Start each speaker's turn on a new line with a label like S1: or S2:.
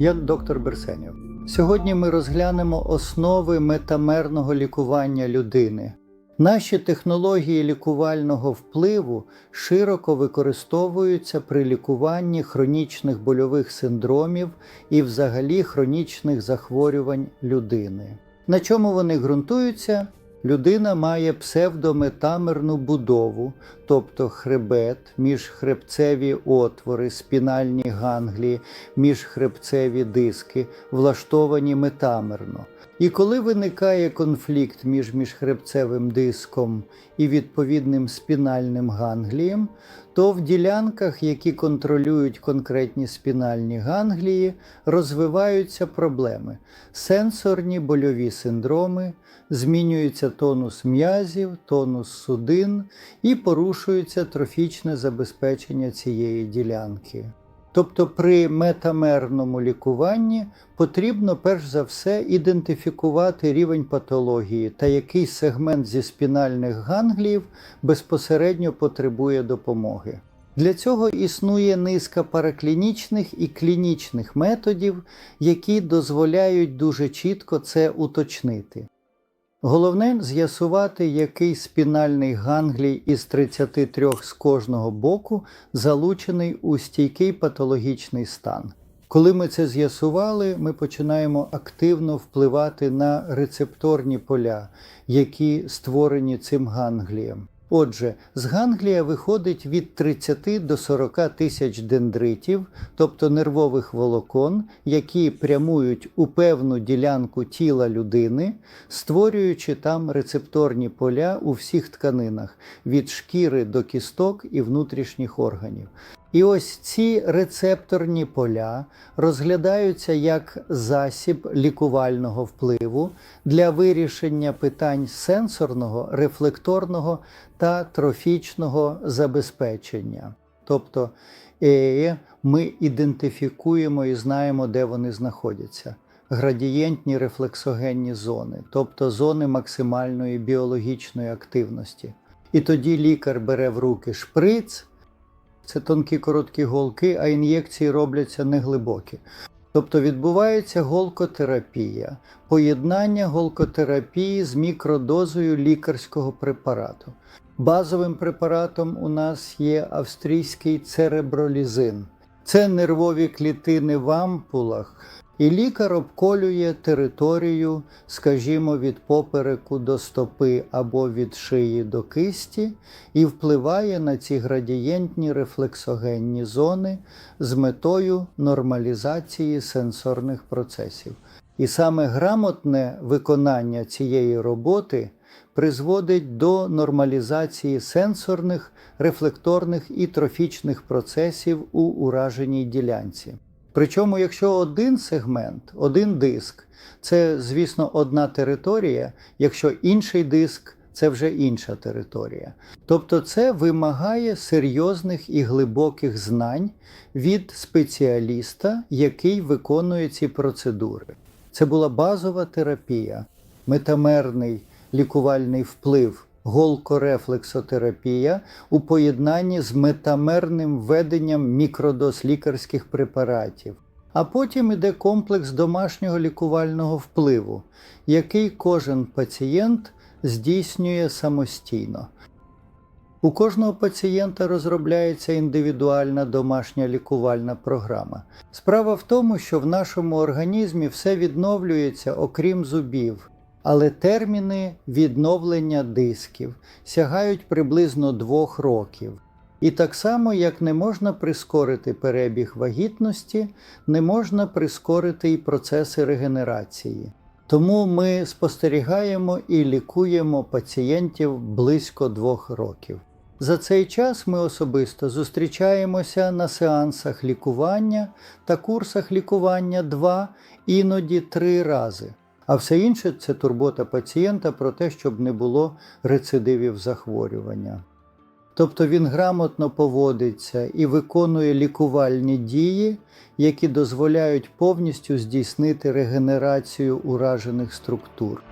S1: Я доктор Берсенєв. Сьогодні ми розглянемо основи метамерного лікування людини. Наші технології лікувального впливу широко використовуються при лікуванні хронічних больових синдромів і взагалі хронічних захворювань людини. На чому вони ґрунтуються? Людина має псевдометамерну будову, тобто хребет, міжхребцеві отвори, спінальні ганглії, міжхребцеві диски, влаштовані метамерно. І коли виникає конфлікт між міжхребцевим диском і відповідним спінальним ганглієм, то в ділянках, які контролюють конкретні спінальні ганглії, розвиваються проблеми: сенсорні больові синдроми, змінюється тонус м'язів, тонус судин і порушується трофічне забезпечення цієї ділянки. Тобто при метамерному лікуванні потрібно перш за все ідентифікувати рівень патології та який сегмент зі спінальних гангліїв безпосередньо потребує допомоги. Для цього існує низка параклінічних і клінічних методів, які дозволяють дуже чітко це уточнити. Головне з'ясувати, який спінальний ганглій із 33 з кожного боку залучений у стійкий патологічний стан. Коли ми це з'ясували, ми починаємо активно впливати на рецепторні поля, які створені цим ганглієм. Отже, з ганглія виходить від 30 до 40 тисяч дендритів, тобто нервових волокон, які прямують у певну ділянку тіла людини, створюючи там рецепторні поля у всіх тканинах від шкіри до кісток і внутрішніх органів. І ось ці рецепторні поля розглядаються як засіб лікувального впливу для вирішення питань сенсорного, рефлекторного та трофічного забезпечення. Тобто е, ми ідентифікуємо і знаємо, де вони знаходяться. Градієнтні рефлексогенні зони, тобто зони максимальної біологічної активності. І тоді лікар бере в руки шприц, це тонкі короткі голки, а ін'єкції робляться неглибокі. Тобто відбувається голкотерапія, поєднання голкотерапії з мікродозою лікарського препарату. Базовим препаратом у нас є австрійський церебролізин. Це нервові клітини в ампулах, і лікар обколює територію, скажімо, від попереку до стопи або від шиї до кисті, і впливає на ці градієнтні рефлексогенні зони з метою нормалізації сенсорних процесів. І саме грамотне виконання цієї роботи призводить до нормалізації сенсорних, рефлекторних і трофічних процесів у ураженій ділянці. Причому, якщо один сегмент, один диск, це, звісно, одна територія, якщо інший диск, це вже інша територія. Тобто це вимагає серйозних і глибоких знань від спеціаліста, який виконує ці процедури. Це була базова терапія, метамерний лікувальний вплив, голкорефлексотерапія у поєднанні з метамерним введенням мікродоз лікарських препаратів. А потім іде комплекс домашнього лікувального впливу, який кожен пацієнт здійснює самостійно. У кожного пацієнта розробляється індивідуальна домашня лікувальна програма. Справа в тому, що в нашому організмі все відновлюється, окрім зубів, але терміни відновлення дисків сягають приблизно двох років. І так само, як не можна прискорити перебіг вагітності, не можна прискорити і процеси регенерації. Тому ми спостерігаємо і лікуємо пацієнтів близько двох років. За цей час ми особисто зустрічаємося на сеансах лікування та курсах лікування два, іноді три рази. А все інше це турбота пацієнта про те, щоб не було рецидивів захворювання. Тобто він грамотно поводиться і виконує лікувальні дії, які дозволяють повністю здійснити регенерацію уражених структур.